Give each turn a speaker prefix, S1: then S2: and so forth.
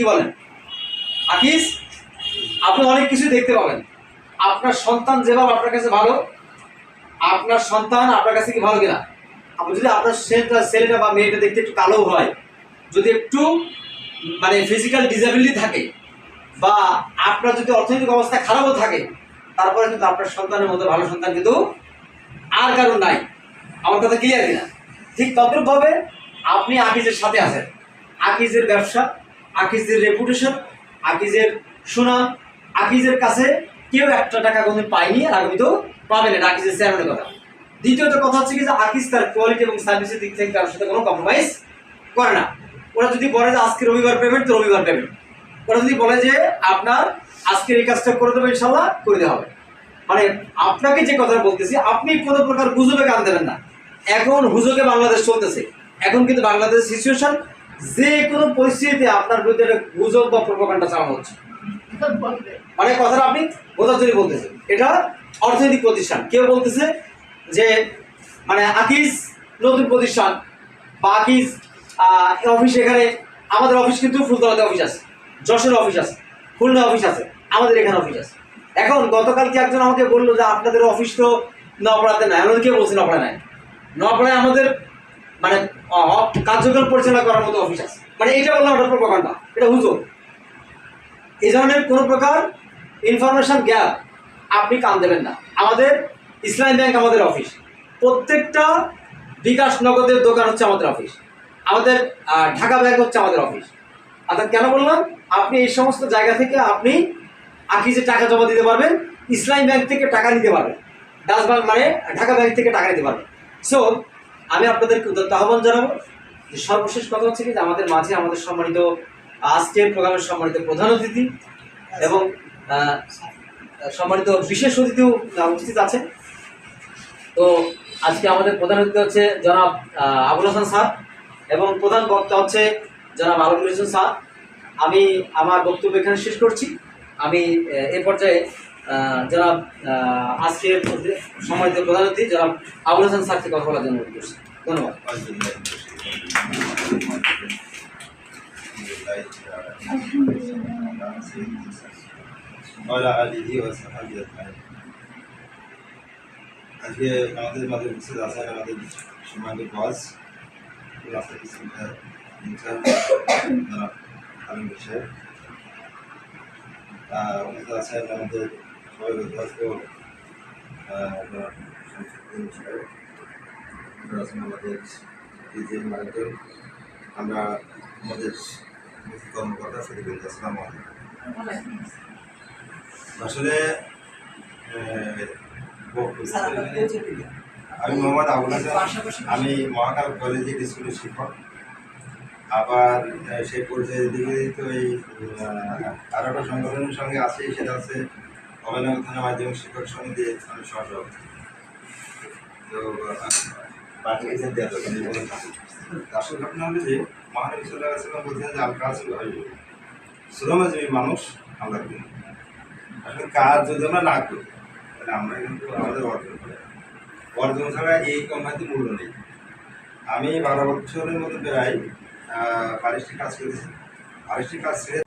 S1: কি বলেন? আকিস, আপনি অনেক কিছু দেখতে পাবেন। আপনার সন্তান যেভাবে আপনার কাছে ভালো, আপনার সন্তান আপনার কাছে কি ভালো কিনা? আপনি যদি আপনার ছেলেটা ছেলেটা বা মেয়েটা দেখতে একটু কালো হয়, যদি একটু মানে ফিজিক্যাল ডিসেবিলিটি থাকে, বা আপনার যদি অর্থনৈতিক অবস্থা খারাপও থাকে, তারপরে কিন্তু আপনার সন্তানের মতো ভালো সন্তান কিন্তু আর কারণ নাই। আমার কথা ক্লিয়ার কিনা? ঠিক তদ্রুপভাবে আপনি আকিজের সাথে আছেন। আকিজের ব্যবসা আকিজের রেপুটেশন আকিজের সুনাম আকিজের কাছে কেউ একটা টাকা কোনোদিন পায়নি আর আগামী তো পাবে না আকিজের চেয়ারম্যানের কথা। দ্বিতীয়ত কথা হচ্ছে কি যে আকিজ তার কোয়ালিটি এবং সার্ভিসের দিক থেকে কারোর সাথে কোনো কম্প্রোমাইজ করে না। ওরা যদি বলে যে আজকে রবিবার পেমেন্ট তো রবিবার পেমেন্ট ওরা যদি বলে যে আপনার আজকের এই কাজটা করে দেবো ইনশাল্লাহ করে দেওয়া হবে। মানে আপনাকে যে কথা বলতেছি, আপনি কোনো প্রকার গুজবে কান দেবেন না। এখন হুজুকে বাংলাদেশ চলতেছে। এখন কিন্তু বাংলাদেশ সিচুয়েশন যে কোনো পরিস্থিতিতে আপনার বিরুদ্ধে একটা গুজব বা প্রোপাগান্ডা চালানো হচ্ছে। মানে কথাটা আপনি জন্য বলতেছেন। এটা অর্থনৈতিক প্রতিষ্ঠান। কেউ বলতেছে যে মানে আকিজ নতুন প্রতিষ্ঠান বা আকিজ অফিস এখানে, আমাদের অফিস কিন্তু ফুলতলাতে অফিস আছে, যশোর অফিস আছে খুলনা অফিস আছে, আমাদের এখানে অফিস আছে। এখন গতকালকে একজন আমাকে বলল যে, আপনাদের অফিস তো নপড়াতে নাই। আমাদের কে বলছে নপড়া নাই? নপড়ায় আমাদের মানে কার্যক্রম পরিচালনা করার মতো অফিস আছে। মানে এটা বললাম ওটা প্রোপাগান্ডা এটা হুজুর। এই ধরনের কোনো প্রকার ইনফরমেশন গ্যাপ আপনি কান দেবেন না। আমাদের ইসলাম ব্যাংক আমাদের অফিস প্রত্যেকটা বিকাশ নগদের দোকান হচ্ছে আমাদের অফিস আমাদের ঢাকা ব্যাংক হচ্ছে আমাদের অফিস অর্থাৎ কেন বললাম? আপনি এই সমস্ত জায়গা থেকে আপনি আকিজে টাকা জমা দিতে পারবেন, ইসলাম ব্যাংক থেকে টাকা নিতে পারবেন। ব্যাংক মানে ঢাকা ব্যাংক থেকে টাকা নিতে পারবেন। সো আমি আপনাদেরকে উদ্যত আহ্বান জানাব যে সর্বশেষ কথা হচ্ছে কি যে আমাদের মাঝে আমাদের সম্মানিত, আজকের প্রোগ্রামের সম্মানিত প্রধান অতিথি এবং সম্মানিত বিশেষ অতিথিও উপস্থিত আছেন। তো আজকে আমাদের প্রধান অতিথি হচ্ছে জনাব আবুল হাসান স্যার এবং প্রধান বক্তা হচ্ছে জনাব আলমুল হোসেন স্যার। আমি, আমার বক্তব্য এখানে শেষ করছি। আমি এ পর্যায়ে যারা সময় দিয়ে প্রধান অতিথি, যারা আবুল হাসান স্যারকে কথা বলার জন্য উদ্দেশ্য ধন্যবাদ।
S2: আজকে আমাদের মাঝে উপস্থিত আছেন আমাদের সম্মানিত বস আছেন আমাদের সবাই অধ্যক্ষ জনাব শামসুদ্দিন সাহেব আছেন আমাদের ডিজে মার্কেট আমরা আমাদের কর্মকর্তা আসসালাম আসলে আমি মোহাম্মদ আবুল হাসান আমি মহাকাল কলেজের স্কুলের শিক্ষক। আবার সেই পর্যায়ে দিকে তো এই আরও একটা সংগঠনের সঙ্গে আছে সেটা হচ্ছে অভিনব থানা মাধ্যমিক শিক্ষক সমিতি আমি সহসভাপতি। আসল ঘটনা হলো যে, মহানবী সাল্লাহ বলছেন যে আল কাজ শ্রমজীবী মানুষ আমরা করি আসলে কাজ যদি আমরা না করি, তাহলে আমরা কিন্তু আমাদের অর্জন করি অর্জন ছাড়া এই কোম্পানিতে মূল্য নেই। আমি বারো বছরের মধ্যে প্রায় পারিশ্রিক কাজ করেছি। পারিশ্রিক কাজ ছেড়ে